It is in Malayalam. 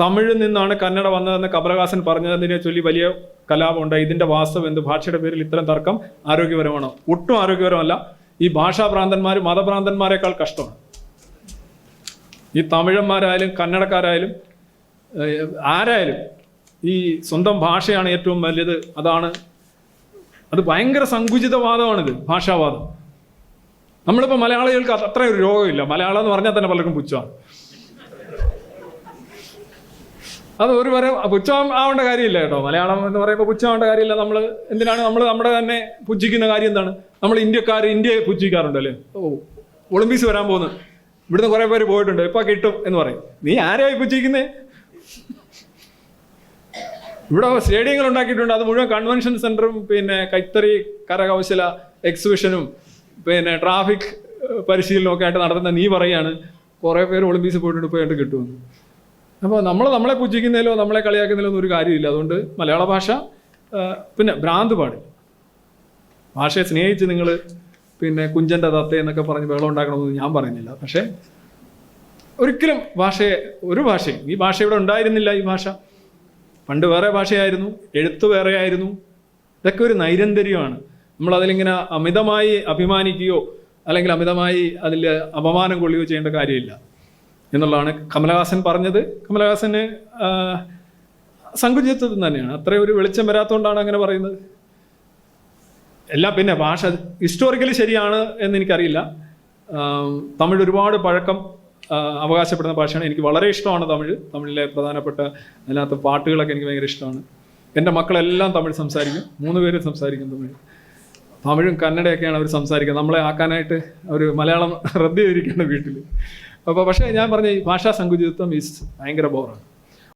തമിഴിൽ നിന്നാണ് കന്നഡ വന്നതെന്ന് കമലഹാസൻ പറഞ്ഞതിനെ ചൊല്ലി വലിയ കലാപമുണ്ട്. ഇതിന്റെ വാസ്തവം എന്ത്? ഭാഷയുടെ പേരിൽ ഇത്തരം തർക്കം ആരോഗ്യപരമാണോ. ഒട്ടും ആരോഗ്യപരമല്ല. ഈ ഭാഷാഭ്രാന്തന്മാർ മതഭ്രാന്തന്മാരെക്കാൾ കഷ്ടമാണ്. ഈ തമിഴന്മാരായാലും കന്നഡക്കാരായാലും ആരായാലും ഈ സ്വന്തം ഭാഷയാണ് ഏറ്റവും വലിയത്. അതാണ് അത് ഭയങ്കര സങ്കുചിതവാദമാണിത് ഭാഷാവാദം. നമ്മളിപ്പോൾ മലയാളികൾക്ക് അത് അത്ര ഒരു രോഗമില്ല. മലയാളം എന്ന് പറഞ്ഞാൽ തന്നെ പലർക്കും പുച്ഛമാണ്. അത് ഒരു വരെ പുച്ഛം ആവേണ്ട കാര്യമില്ല കേട്ടോ. മലയാളം എന്ന് പറയുമ്പോൾ പുച്ഛമാവേണ്ട കാര്യമില്ല. നമ്മൾ എന്തിനാണ് നമ്മൾ നമ്മുടെ തന്നെ പുച്ഛിക്കുന്ന കാര്യം എന്താണ്? നമ്മൾ ഇന്ത്യക്കാർ ഇന്ത്യയെ പുച്ഛിക്കാറുണ്ടല്ലേ ഓ ഒളിമ്പിക്സ് വരാൻ പോകുന്നു. ഇവിടുന്ന് കുറേ പേര് പോയിട്ടുണ്ട്. ഇപ്പൊ കിട്ടും എന്ന് പറയും. നീ ആരെയായി പുച്ഛിക്കുന്നേ? ഇവിടെ സ്റ്റേഡിയങ്ങൾ ഉണ്ടാക്കിയിട്ടുണ്ട്. അത് മുഴുവൻ കൺവെൻഷൻ സെന്ററും പിന്നെ കൈത്തറി കരകൗശല എക്സിബിഷനും പിന്നെ ട്രാഫിക് പരിശീലനവും ഒക്കെ ആയിട്ട് നടത്തുന്ന നീ പറയാണ് കുറേ പേര് ഒളിമ്പിക്സ് പോയിട്ടുണ്ട്. പോയിട്ട് കിട്ടുമെന്ന്. അപ്പോൾ നമ്മൾ നമ്മളെ പുച്ഛിക്കുന്നതിലോ നമ്മളെ കളിയാക്കുന്നതിലോ ഒന്നും ഒരു കാര്യമില്ല. അതുകൊണ്ട് മലയാള ഭാഷ പിന്നെ ഭ്രാന്ത് പാടില്ല. ഭാഷയെ സ്നേഹിച്ച് നിങ്ങൾ പിന്നെ കുഞ്ചന്റെ തത്ത എന്നൊക്കെ പറഞ്ഞ് ബഹളം ഉണ്ടാക്കണമെന്ന് ഞാൻ പറയുന്നില്ല. പക്ഷേ ഒരിക്കലും ഭാഷയെ ഒരു ഭാഷയും ഈ ഭാഷ ഇവിടെ ഉണ്ടായിരുന്നില്ല ഈ ഭാഷ. പണ്ട് വേറെ ഭാഷയായിരുന്നു എഴുത്ത് വേറെ ആയിരുന്നു ഇതൊക്കെ ഒരു നൈരന്തര്യമാണ്. നമ്മൾ അതിലിങ്ങനെ അമിതമായി അഭിമാനിക്കുകയോ അല്ലെങ്കിൽ അമിതമായി അതിൽ അപമാനം കൊള്ളുകയോ ചെയ്യേണ്ട കാര്യമില്ല. എന്നുള്ളതാണ് കമലഹാസൻ പറഞ്ഞത്. കമലഹാസന് സങ്കുചിതത്വം തന്നെയാണ്. അത്രയും ഒരു വെളിച്ചം വരാത്തതുകൊണ്ടാണ് അങ്ങനെ പറയുന്നത്. എല്ലാം പിന്നെ ഭാഷ ഹിസ്റ്റോറിക്കലി ശരിയാണ് എന്ന് എനിക്കറിയില്ല. തമിഴ് ഒരുപാട് പഴക്കം അവകാശപ്പെടുന്ന ഭാഷയാണ്. എനിക്ക് വളരെ ഇഷ്ടമാണ് തമിഴ്. തമിഴിലെ പ്രധാനപ്പെട്ട അതിനകത്ത് പാട്ടുകളൊക്കെ എനിക്ക് ഭയങ്കര ഇഷ്ടമാണ്. എന്റെ മക്കളെല്ലാം തമിഴ് സംസാരിക്കും. മൂന്ന് പേര് സംസാരിക്കും തമിഴ്. തമിഴും കന്നഡയൊക്കെയാണ് അവർ സംസാരിക്കുന്നത്. നമ്മളെ ആക്കാനായിട്ട് അവർ മലയാളം റദ്ദ് ചെയ്തിരിക്കുകയാണ് വീട്ടിൽ അപ്പോൾ പക്ഷേ ഞാൻ പറഞ്ഞ ഈ ഭാഷാ സങ്കുചിതത്വം ഈസ് ഭയങ്കര ബോറാണ്.